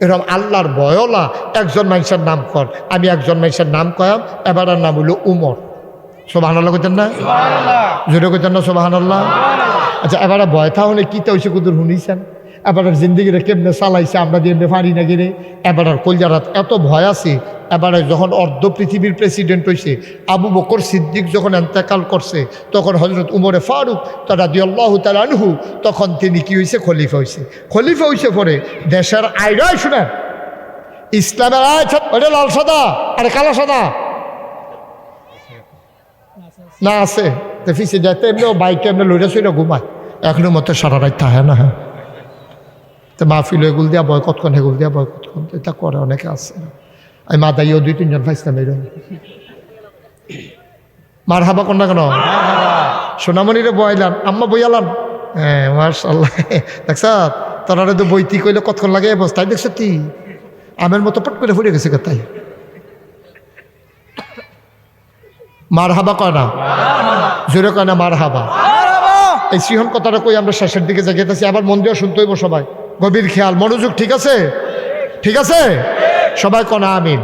এরকম আল্লাহর বয়লা একজন মানুষের নাম কর। আমি একজন মানুষের নাম কয়াম এবার নাম হলো উমর। সোবাহান আল্লাহ করতেন না জোরে করতেন না সোবাহান আল্লাহ আচ্ছা এবার ভয় তাহলে কি তো হয়েছে কুদুর শুনিছেন? এবার জিন্দিগিরে কেমনে চালাইছে আমরা দিয়ে ফাঁড়ি না গিরে এবার কলজারাত এত ভয় আছে এবারে যখন অর্ধ পৃথিবীর প্রেসিডেন্ট হয়েছে আবু বকর সিদ্দিক যখন এন্তেকাল করছে, তখন হজরত উমরে ফারুক তারা দিয়াল্লাহ তাল আনহু, তখন তিনি কি হয়েছে খলিফা হয়েছে খলিফা হয়েছে পরে দেশের আইরাই শুনেন। ইসলামের আয় ওটা লাল সাদা আরে কালা সাদা। না আছে। তো ফিসে এমনি বাইকে এমনি লইরা সইরা ঘুমায়। এখনও মতো সারা রাত থাকে না। হ্যাঁ তো মাহফিল এগুল দিয়া বয়কট কন হেগুল দিয়া বয়কট কন এটা করে, অনেকে আছে। আমি মা দাইও দুই তিনজন পাইছিলাম এরকম মার হাবা কন না কেন? সোনামণিরে বয়ালাম আম্মা বইয়ালাম হ্যাঁ মার্শাল্লাহ দেখছ তোরা তো বইতি কইলে কতক্ষণ লাগে অবস্থায়, দেখছ তুই আমের মতো পট করে ফুটে গেছে তাই মার হাবা কয় না? জোরে কয় না মার হাবা এই সিহন কথাটা কই, আমরা শেষের দিকে জাগিয়েতেছি আবার মন দিয়ে শুনতে হইব সবাই। গভীর খেয়াল, মনোযোগ ঠিক আছে? ঠিক আছে? সবাই কনা আমিন?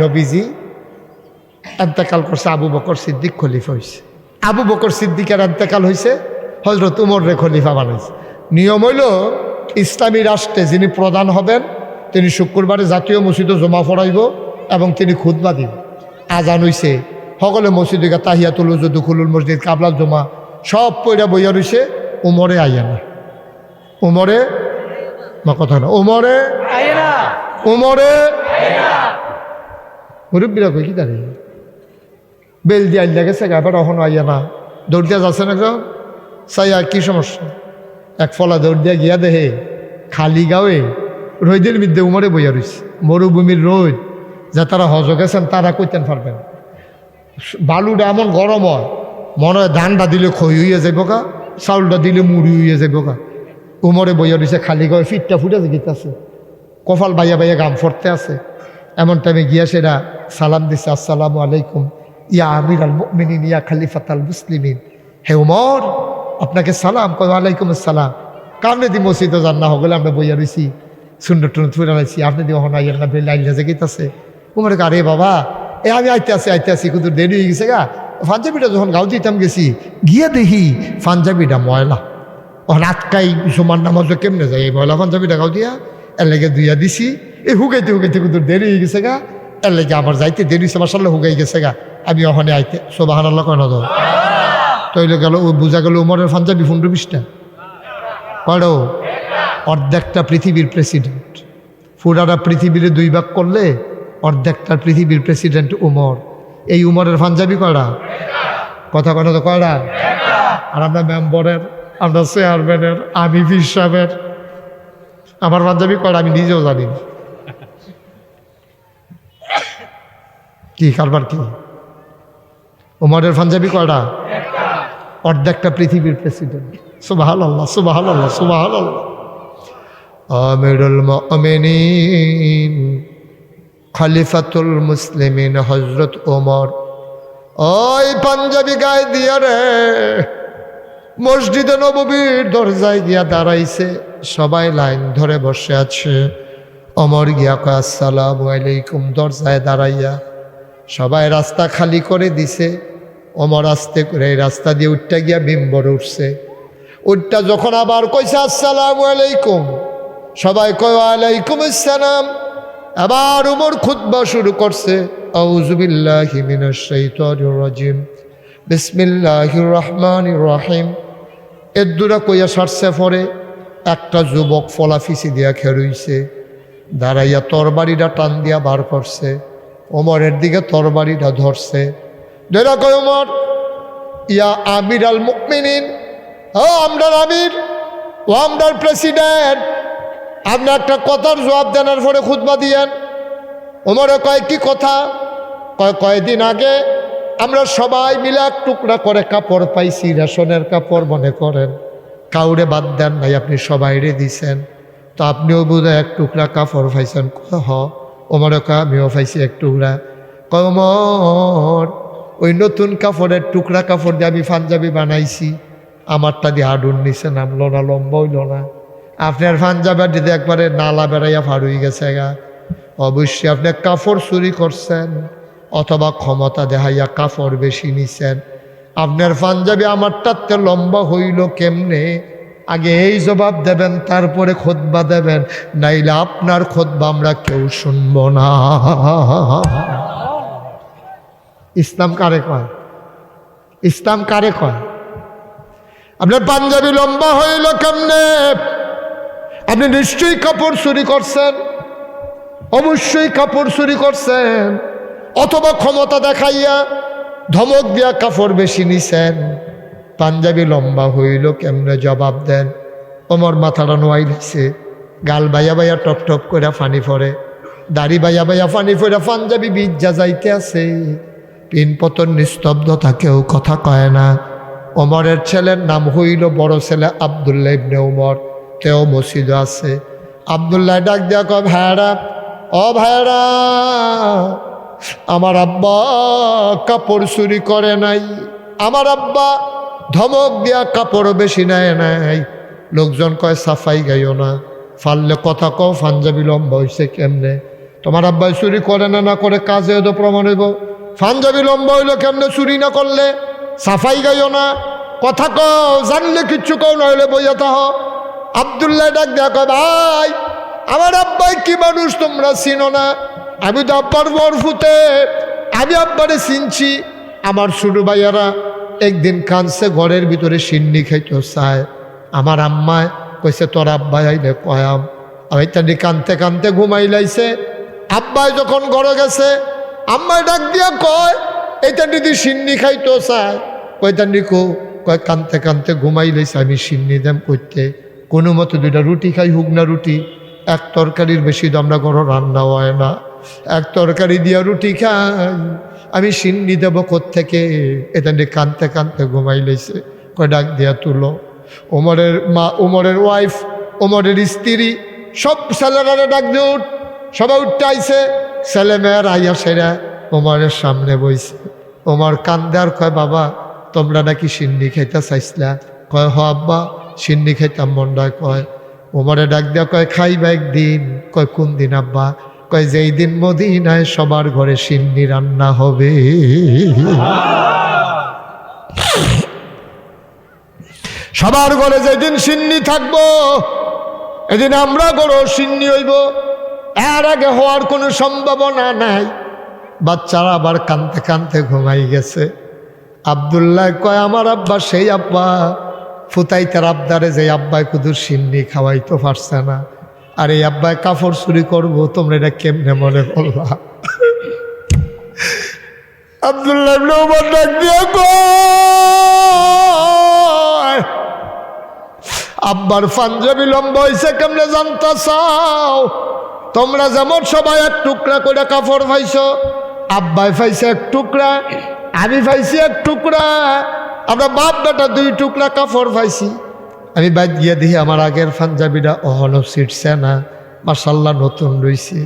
নবীজি, এন্তেকাল করছে আবু বকর সিদ্দিক খলিফা হয়েছে আবু বকর সিদ্দিকের এন্তেকাল হয়েছে হজরত উমর রে খলিফা বানাইছে। নিয়ম হইল, ইসলামী রাষ্ট্রে যিনি প্রধান হবেন, তিনি শুক্রবারে জাতীয় মসজিদে জমা পড়াইব এবং তিনি খুদবা দিন আজান হইছে, সকলে মসজিদে তাহিয়াতুল দুখুলুল মসজিদ, কাবলাল জমা, সব পয়রা বইয়া রইছে, উমরে আইয়া না। উমরে কথা না, উমরে উমরে মুরব্বীরা কই কি দাঁড়িয়ে বেল দিয়ে আইলা গেছে গাবার অহন আইয়া না। দৌড় দিয়া যাচ্ছে না চাই আর কি সমস্যা? এক ফলা দৌড় দিয়া গিয়া দেহে খালি গাঁয়ে রোদের মধ্যে উমরে বইয়া রইছে। মরুভূমির রোদ যা তারা হজ গেছেন তারা কইতেন পারবেন। বালুটা এমন গরম হয় মনে হয় ধানটা দিলে খই হইয়া যাইব গা চাউলটা দিলে মুড়ি হইয়া যাইব গা। উমরে বইয়া রইছে খালি গাঁয়ে ফিটটা ফুটে গিতেছে কপাল বাইয়া বাইয়া গাম ফরতে আছে। এমন টাইমে গিয়া সেরা সালাম দিছে, আসসালামু আলাইকুম, ইয়া আমির আল মুমিনিন, ইয়া খালিফাত আল মুসলিমিন। হে উমর, আপনাকে সালাম, কয় আলাইকুম আসসালাম। কামনে দি মসজিদে যান না, হগলে আমরা বইয়া রইছি সুন্দর টুন রাইছি আপনি দি হন, আইয়ার না বেল আইলা জাগিতাছে উমর আরে বাবা, এ আমি আইতে আসি আইতে আসি কিন্তু দেরি হয়ে গেছে গা। পাঞ্জাবিটা যখন গাও দিতাম গেছি, গিয়া দেখি পাঞ্জাবিটা ময়লা। ওখানে আটকাই সমান নামাজ কেমনে যায় এই ময়লা পাঞ্জাবিটা গাও দিয়া? এর লেগে দুইয়া দিছি। এই হুগাইতে হুগাইতে কিন্তু দেরি হয়ে গেছে গা। এর লেগে আমার যাইতে দেরি হয়েছে মাসাল্লাহ হুগাই গেছে গা। আমি ওখানে আইতে সোবাহান আল্লাহ কেন তো? তৈলে গেল, ও বোঝা গেল উমরের পাঞ্জাবি পনেরো বিশটা। পড়ো অর্ধেকটা পৃথিবীর প্রেসিডেন্ট। পুরাটা পৃথিবীর দুই ভাগ করলে অর্ধেকটা পৃথিবীর প্রেসিডেন্ট উমর। এই উমরের পাঞ্জাবি কয়টা কথা কথা তো কয়টা আর আমরা মেম্বরের, আমরা চেয়ারম্যানের, আমি ফির আমার পাঞ্জাবি কয়টা আমি নিজেও জানি কি, কারবার কি? উমরের পাঞ্জাবি কয়টা? অর্ধেকটা পৃথিবীর প্রেসিডেন্ট সুবাহাল আল্লাহ সুবাহাল আল্লাহ সুবাহাল আল্লাহ আমিরুল মুমিনিন, খলিফাতুল মুসলিমিন হজরত ওমর। ওই পাঞ্জাবি গায়ে দিয়া রে, মসজিদে নববীর দরজায় গিয়া দাঁড়াইছে। সবাই লাইন ধরে বসে আছে। অমর গিয়া আসসালামু আলাইকুম। দরজায় দাঁড়াইয়া সবাই রাস্তা খালি করে দিছে। অমর আস্তে করে এই রাস্তা দিয়ে উঠটা গিয়া বিম্বর উঠছে। উঠটা যখন আবার কইছে, আসসালামু আলাইকুম। সবাই কয় আলাইকুম আসসালাম। আবার উমর খুতবা শুরু করছে। আউজুবিল্লাহি মিনাশ শাইতানির রাজিম। বিসমিল্লাহির রহমানির রহিম। এর কইয়া সারছে পরে একটা যুবক ফলাফিসি দিয়া খেরুইছে, দাঁড়াইয়া তরবারিটা টান দিয়া বার করছে, ওমরের দিকে তরবারিটা ধরছে। ধরা কয়, ওমর, ইয়া আমির আল মুকমিনিন ও, আমরার আমির, ও, আমরার প্রেসিডেন্ট। আপনি একটা কথার জবাব দেনার পরে খুতবা দিয়েন। ওমরে কয়, কি কথা? কয় কয়েকদিন আগে আমরা সবাই মিলে এক টুকরা করে কাপড় পাইছি, রেশনের কাপড় মনে করেন। কাউরে বাদ দেন নাই আপনি সবাই রে দিছেন। তো আপনিও বোধহয় এক টুকরা কাপড় ফাইছেন হ, ওমরে কয় আমিও পাইছি এক টুকরা। কয় ওমর, ওই নতুন কাপড়ের টুকরা কাপড় দিয়ে আমি পাঞ্জাবি বানাইছি, আমারটা দিয়ে হাডুন নিচে নামলো না, লম্বা হইল না। আপনার পাঞ্জাবের যদি একবারে নালা বেড়াইয়া ফাড়ুই গেছে গা। অবশ্যই আপনি কাপড় চুরি করছেন, অথবা ক্ষমতা দেখাইয়া কাপড় বেশি নিছেন। আপনার পাঞ্জাবি আমারটাতে লম্বা হইল কেমনে? আগে এই জবাব দেবেন, তারপরে খোদবা দেবেন, নাইলে আপনার খোদবা আমরা কেউ শুনব না। ইসলাম কারে কয়? ইসলাম কারে কয়? আপনার পাঞ্জাবি লম্বা হইল কেমনে? আপনি নিশ্চয়ই কাপড় চুরি করছেন, অবশ্যই কাপড় চুরি করছেন, অথবা ক্ষমতা দেখাইয়া ধমক দিয়া কাপড় বেশি নিছেন। পাঞ্জাবি লম্বা হইল, কেমনে জবাব দেন? ওমর মাথাটা নোয়াই দিছে। গাল বাইয়া বাইয়া টপ টপ করে ফানি পড়ে দাড়ি বাইয়া বাইয়া ফানি পড়ে পাঞ্জাবি বিজ্জা যাইতে আছে। পিন পতন নিস্তব্ধতা কেউ কথা কয় না। ওমরের ছেলের নাম হইল বড় ছেলে আবদুল্লাহ ইবনে উমর। তেও মসজিদ আছে। আবদুল্লাহ ডাক দিয়া কয় ভাইরা ও ভাইরা আমার আব্বা কাপড় চুরি করে নাই। আমার আব্বা ধমক দিয়া কাপড় বেশি নেয় নাই। লোকজন কয়, সাফাই গাইও না। ফাললে কথা কও, পাঞ্জাবি লম্বা হইছে কেমনে? তোমার আব্বাই চুরি করে না না করে কাজে তো প্রমাণ হইব? পাঞ্জাবি লম্বা হইল কেমনে চুরি না করলে? সাফাই গাইও না। কথা কও, জানলে কিচ্ছু কও, নইলে বইয়া তাহ আবদুল্লাহ ডাক কয়, ভাই, আমার আব্বাই কি মানুষ তোমরা চিনো না? আমি তো আব্বার বরফুতে আমি আব্বারে চিনছি। আমার ছোট ভাইয়ারা একদিন কানছে ঘরের ভিতরে সিন্নি খাইতে চায়। আমার আম্মায় কইছে, তোর আব্বাই আইলে কয়াম। আমি তানি কানতে কানতে ঘুমাই লাইছে। আব্বাই যখন ঘরে গেছে আম্মায় ডাক দিয়া কয় এইটা দিদি সিন্নি খাইতো চায়? কয়টা নিকো কয় কানতে কানতে ঘুমাই লাইছে, আমি সিন্নি দাম করতে কোনো মতো দুইটা রুটি খাই হুক না রুটি। এক তরকারির বেশি তো আমরা ঘর রান্না হয় না। এক তরকারি দিয়া রুটি খাই। আমি সিন্নি দেব থেকে এটা নিয়ে কানতে কানতে ঘুমাই কয়, ডাক দিয়া তুলো। ওমরের মা, ওমরের ওয়াইফ ওমরের স্ত্রী, সব ছেলেরা ডাক দিয়ে উঠ। সবাই উঠতে আইছে ছেলে মেয়ের আইয়া সেরা ওমরের সামনে বইছে। ওমর কান্দে আর কয়, বাবা, তোমরা নাকি সিন্নি খাইতে চাইছিলা? কয়, হ আব্বা, সিন্নি খাইতাম মন্ডায়। কয়, ওমরে ডাক দিয়া কয়, খাইবা একদিন। কয় কোন দিন আব্বা? কয়, যেই দিন মদিনায় সবার ঘরে সিন্নি রান্না হবে। সবার ঘরে যেদিন সিন্নি থাকব, এদিন আমরা গরো সিন্নি হইব। এর আগে হওয়ার কোনো সম্ভাবনা নাই। বাচ্চারা আবার কানতে কানতে ঘুমাই গেছে। আবদুল্লাহ কয়, আমার আব্বা সেই আব্বা। ফুতাইতার আবদারে যে আব্বায় কুদুর সিন্নি খাওয়াইতে পারছে না। আর এই আব্বাই কাপড় চুরি করব, তোমরা এটা কেমনে মনে করবা আবদুল্লাহ ডাক দিয়া আব্বার পাঞ্জাবি লম্বা হয়েছে কেমনে জানতা চাও তোমরা যেমন সবাই এক টুকরা করে কাপড় পাইছ, আব্বাই পাইছে এক টুকরা, আমি পাইছি এক টুকরা, আমরা বাপ বেটা দুই টুকরা কাপড় পাইছি। আমি বাদ গিয়ে দেখি আমার আগের পাঞ্জাবিটা অহনো ছিটছে না। মাসাল্লাহ নতুন রয়েছে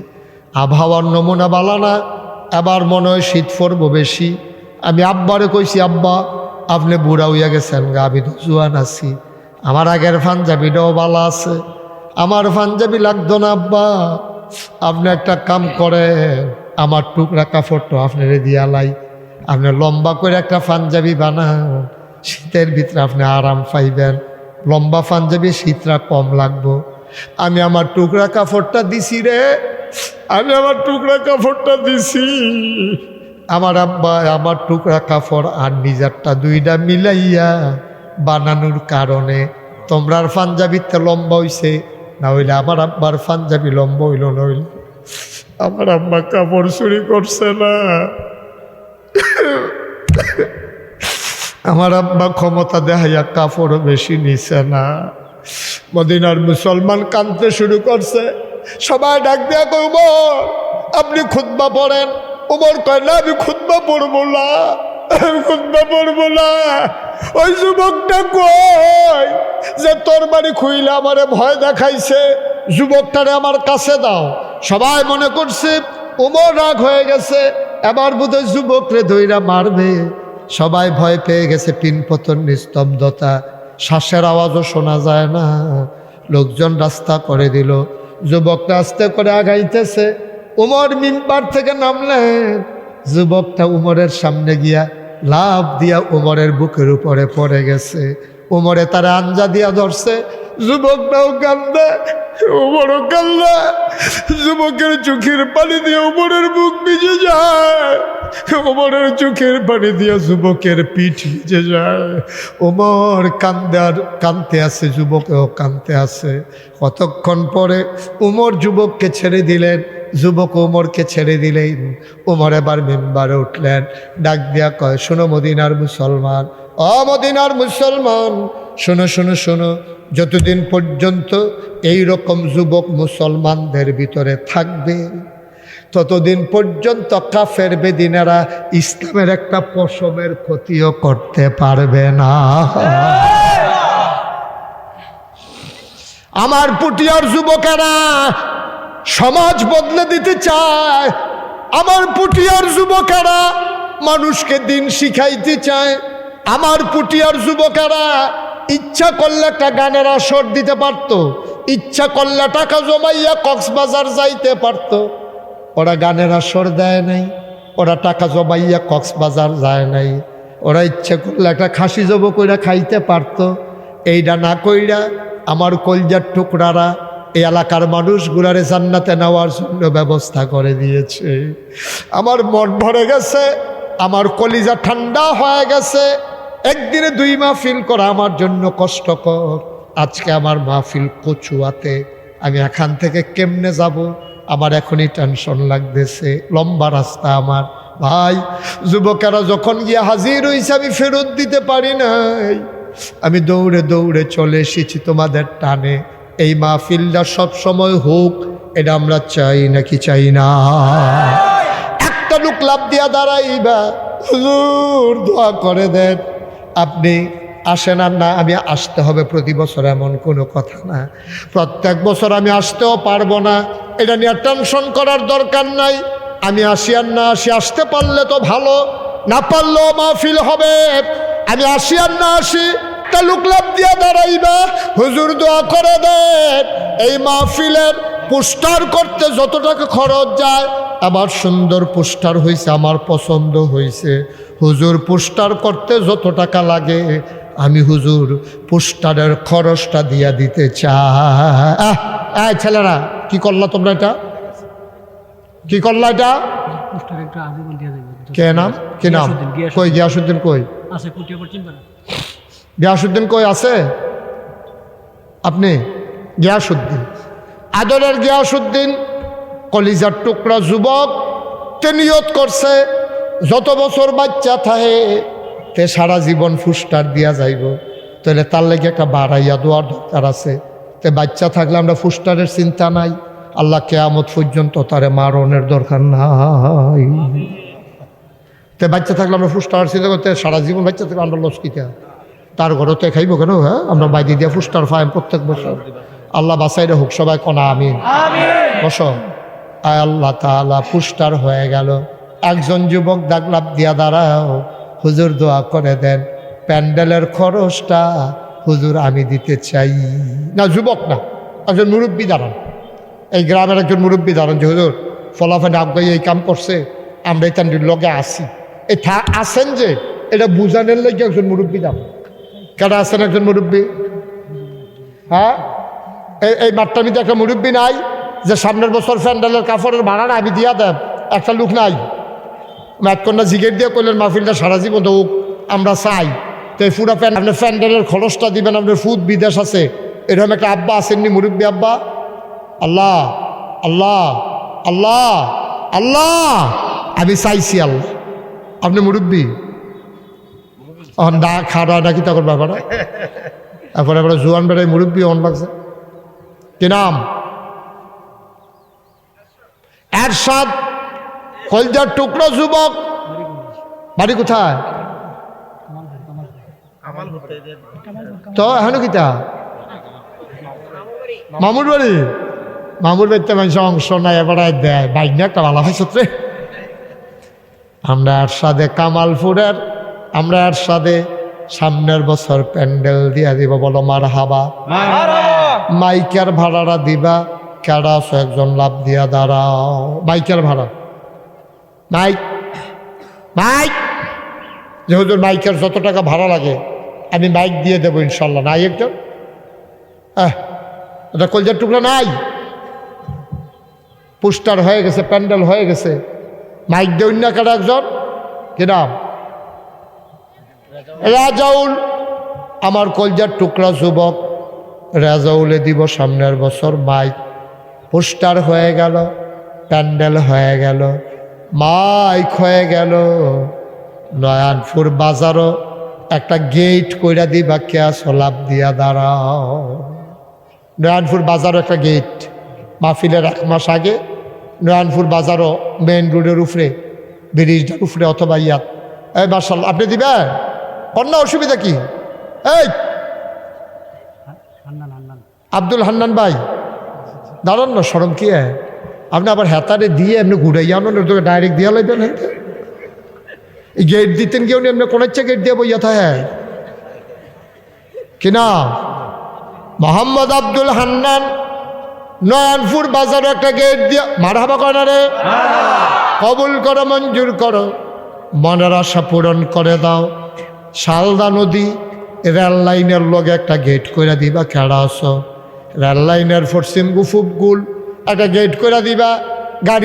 আবহাওয়ার নমুনা বালা না এবার মনে হয় শীত পড়ব বেশি। আমি আব্বারে কইছি, আব্বা, আপনি বুড়া হইয়া গেছেন গা, আমি তো জুয়ান আছি। আমার আগের পাঞ্জাবিটাও ভালো আছে। আমার পাঞ্জাবি লাগতো না, আব্বা। আপনি একটা কাম করেন, আমার টুকরা কাপড়টা আপনার দিয়ালাই আপনি লম্বা করে একটা পাঞ্জাবি বানান, শীতের ভিতরে আপনি আরাম পাইবেন। লম্বা পাঞ্জাবি শীতটা কম লাগবো। আমি আমার টুকরা কাপড়টা দিছি রে। আমি আমার টুকরা কাপড়টা দিছি। আমার আব্বা, আমার টুকরা কাপড় আর নিজেরটা দুইটা মিলাইয়া বানানোর কারণে তোমরার পাঞ্জাবিতে লম্বা হইছে, না হইলে আমার আব্বার পাঞ্জাবি লম্বা হইল নইলে আমার আব্বা কাপড় চুরি করছে না। আমার আব্বা ক্ষমতা দেখাইয়া কাপড় বেশি নিছে না। মদিনার মুসলমান কানতে শুরু করছে। সবাই ডাক দেয়া উমর, আপনি খুদ্া পড়েন। উমর কয়, না, আমি খুদ্া পড়ব না। আমি খুদ্া পড়ব না। ওই যুবকটা কই যে তোর বাড়ি খুইলে আমারে ভয় দেখাইছে? যুবকটারে আমার কাছে দাও। সবাই মনে করছে, উমর রাগ হয়ে গেছে। এবার বোধহয় যুবকরে ধৈরা মারবে। সবাই ভয় পেয়ে গেছে পিনপতন নিস্তব্ধতা। শ্বাসের আওয়াজও শোনা যায় না। লোকজন রাস্তা করে দিল। যুবকটা আস্তে করে আগাইতেছে। উমর মিম্বার থেকে নামলেন। যুবকটা উমরের সামনে গিয়া লাভ দিয়া উমরের বুকের উপরে পড়ে গেছে। উমরে তারা আঞ্জা দিয়া ধরছে যুবকটাও কান্দে, উমরও কান্দে, যুবকের চোখের পানি দিয়ে উমরের বুক ভিজে যায়, উমরের চোখের পানি দিয়ে যুবকের পিঠ ভিজে যায়। উমর কান্দে আর কানতে আছে যুবকেও কানতে আছে কতক্ষণ পরে উমর যুবককে ছেড়ে দিলেন, যুবক উমরকে ছেড়ে দিলেন, উমর এবার মেম্বারে উঠলেন। ডাক দিয়া কয়, শোনো মদিনার মুসলমান অ মদিনার মুসলমান। শোনো শোনো শোনো, যতদিন পর্যন্ত এই রকম যুবক মুসলমানদের ভিতরে থাকবে, ততদিন পর্যন্ত কাফের বেদিনেরা ইসলামের একটা পশমের ক্ষতিও করতে পারবে না। আমার পুটিয়ার যুবকেরা, সমাজ বদলে দিতে চায়। আমার পুটিয়ার যুবকেরা, মানুষকে দিন শিখাইতে চায়। আমার পুটিয়ার যুবকেরা ইচ্ছা করলে একটা গানের আসর দিতে পারত, ইচ্ছা করলে টাকা জমাইয়া কক্সবাজার যাইতে পারত। ওরা গানের আসর দেয় নাই, ওরা টাকা জমাইয়া কক্সবাজার যায় নাই। ওরা ইচ্ছা করলে একটা খাসি জব কইরা খাইতে পারত। এইটা না কইরা আমার কলজার টুকরারা এই এলাকার মানুষগুলারে জান্নাতে নেওয়ার জন্য ব্যবস্থা করে দিয়েছে। আমার মন ভরে গেছে, আমার কলিজা ঠান্ডা হয়ে গেছে একদিনে দুই মাহফিল করা আমার জন্য কষ্টকর। আজকে আমার মাহফিল কচুয়াতে। আমি এখান থেকে কেমনে যাব? আমার এখনই টেনশন লাগতেছে। লম্বা রাস্তা আমার। ভাই, যুবকেরা যখন গিয়ে হাজির হয়েছে আমি ফেরত দিতে পারি নাই। আমি দৌড়ে দৌড়ে চলে এসেছি তোমাদের টানে। এই মাহফিলটা সব সময় হোক, এটা আমরা চাই নাকি চাই না? একটা লোক লাভ দিয়া দাঁড়াইবা। দোয়া করে দেন। আপনি আসেন আর না, আমি আসতে হবে প্রতি বছর এমন কোনো কথা না। প্রত্যেক বছর আমি আসতেও পারব না। এটা নিয়ে টেনশন করার দরকার নাই। আমি আসি আর না আসি, আসতে পারলে তো ভালো, না পারলেও মাহফিল হবে। আমি আসি আর না আসি তা লোক লাভ দিয়া দাঁড়াইবা, হুজুর দোয়া করে এই মাহফিলের পোস্টার করতে যত টাকা খরচ যায় আমার সুন্দর পোস্টার হয়েছে আমার পছন্দ হয়েছে হুজুর পোস্টার করতে যত টাকা লাগে আমি হুজুর পোস্টারের খরচটা দিয়া দিতে চাই। ছেলেরা কি করলা তোমরা এটা? কি করলা এটা? কে নাম? কি নাম। কই গিয়াসুদ্দিন কই? গিয়াসুদ্দিন কই আছে? আপনি? গিয়াসুদ্দিন। আদরের গিয়াসুদ্দিন কলিজার টুকরা যুবক তে নিয়ত করছে? যত বছর বাচ্চা থাকে তে সারা জীবন ফুস্টার দিয়া যাইব। তাহলে তার লাগে একটা বাড়াইয়া দেওয়ার দরকার আছে। তে বাচ্চা থাকলে আমরা ফুস্টারের চিন্তা নাই। আল্লাহ কেয়ামত পর্যন্ত তারে মারণের দরকার নাই। তে বাচ্চা থাকলে আমরা ফুস্টার চিন্তা করতে সারা জীবন বাচ্চা থাকলে আমরা লস কিতা তার ঘরতে খাইব কেন হ্যাঁ? আমরা বাইরে দিয়ে ফুস্টার ফাইম প্রত্যেক বছর। আল্লাহ বাসাইরে হোক সবাই কনা আমিন। বস। আয় আল্লাহ তাআলা পুস্টার হয়ে গেল। একজন যুবক দাগলাপ দিয়া দাঁড়াও, হুজুর দোয়া করে দেন। প্যান্ডেলের খরচটা হুজুর আমি দিতে চাই। না, যুবক না, একজন মুরব্বী দাঁড়ান। এই গ্রামের একজন মুরব্বী দাঁড়ান যে, হুজুর, ফলাফলে আগাই এই কাম করছে, আমরা এই তান্ডির লগে আসি এই থা আসেন যে, এটা বুঝানোর লাগে একজন মুরব্বী দাঁড়ান। কেন আছেন একজন মুরব্বী? হ্যাঁ? এই এই মাঠটার মধ্যে একটা মুরব্বী নাই, যে সামনের বছর প্যান্ডেলের কাপড়ের ভাড়া না আমি দিয়া দেব। একটা লোক নাই। ম্যাটকন্যা জিগের দিয়ে করলেন মাহফিলটা সারা জীবন তো আমরা চাই। তো এই পুরো প্যান্ড আপনার প্যান্ডেলের খরচটা দিবেন, আপনার ফুড বিদেশ আছে। এরকম একটা আব্বা আসেননি মুরব্বী আব্বা? আল্লাহ আল্লাহ আল্লাহ আল্লাহ, আমি চাইছি আল্লাহ। আপনি মুরব্বী? দা খাওয়া নাকি তখন ব্যাপার? তারপরে এবার জোয়ান বেড়ায় মুরব্বী অন লাগছে কি নাম? এরশাদ কলজার টুকরো যুবক। বাড়ি কোথায়? তো এখন কিতা মামুর বাড়ি? মামুর বাড়িতে মানুষ অংশ নাই, এবার দেয় বাইক নিয়ে একটা ভালো হয়েছে রে। আমরা এরশাদে কামালপুরের, আমরা এরশাদে সামনের বছর প্যান্ডেল দিয়া দিব বলো, মার হাবা। মাইকের ভাড়াটা দিবা, কেডা আছো একজন লাভ দিয়া দাঁড়াও। মাইকের ভাড়া? Mic mic. যেহেতু মাইকের যত টাকা ভাড়া লাগে, আমি মাইক দিয়ে দেবো ইনশাল্লাহ। নাই একজন? হ্যাঁ এটা কলজার টুকরা নাই? পোস্টার হয়ে গেছে, প্যান্ডেল হয়ে গেছে। মাইক দেউন না কারা একজন? কি নাম? রাজাউল। আমার কলজার টুকরা যুবক রাজাউলে দিব সামনের বছর মাইক। পোস্টার হয়ে গেল, প্যান্ডেল হয়ে গেল। মাইক হয়ে গেল। নয়ানপুর বাজারও একটা গেট কইরা দিবা কে লাভ দিয়া দাঁড়াও। নয়নপুর বাজারও একটা গেট। মাহফিলের এক মাস আগে নয়নপুর বাজারও মেন রোডের উপরে ব্রিজটার উপরে অথবা ইয়াত। এই মার্শাল আপনি দিবেন? অন্য অসুবিধা কি? এই! আব্দুল হান্নান ভাই দাঁড়ান না সরম কি হ্যাঁ আপনি আবার হেতারে দিয়ে এমনি ঘুরাইয়া আনো তোকে ডাইরেক্ট দিয়া লাগবেন হ্যাঁ গেট দিতেন কেউ নি, এমনি কোন ইচ্ছা গেট দিয়ে বইয়া হ্যাঁ। কিনা মোহাম্মদ আব্দুল হান্নান, নয়নপুর বাজারে একটা গেট দিয়ে, মারহাবা করে রে? কবুল করো, মঞ্জুর করো। মনের আশা পূরণ করে দাও। শালদা নদী, রেল লাইনের লগে একটা গেট করে দিবা কেডা আস রেল লাইনের ফরসিম গুফুবগুল একটা গেট করে দিবা গাড়ি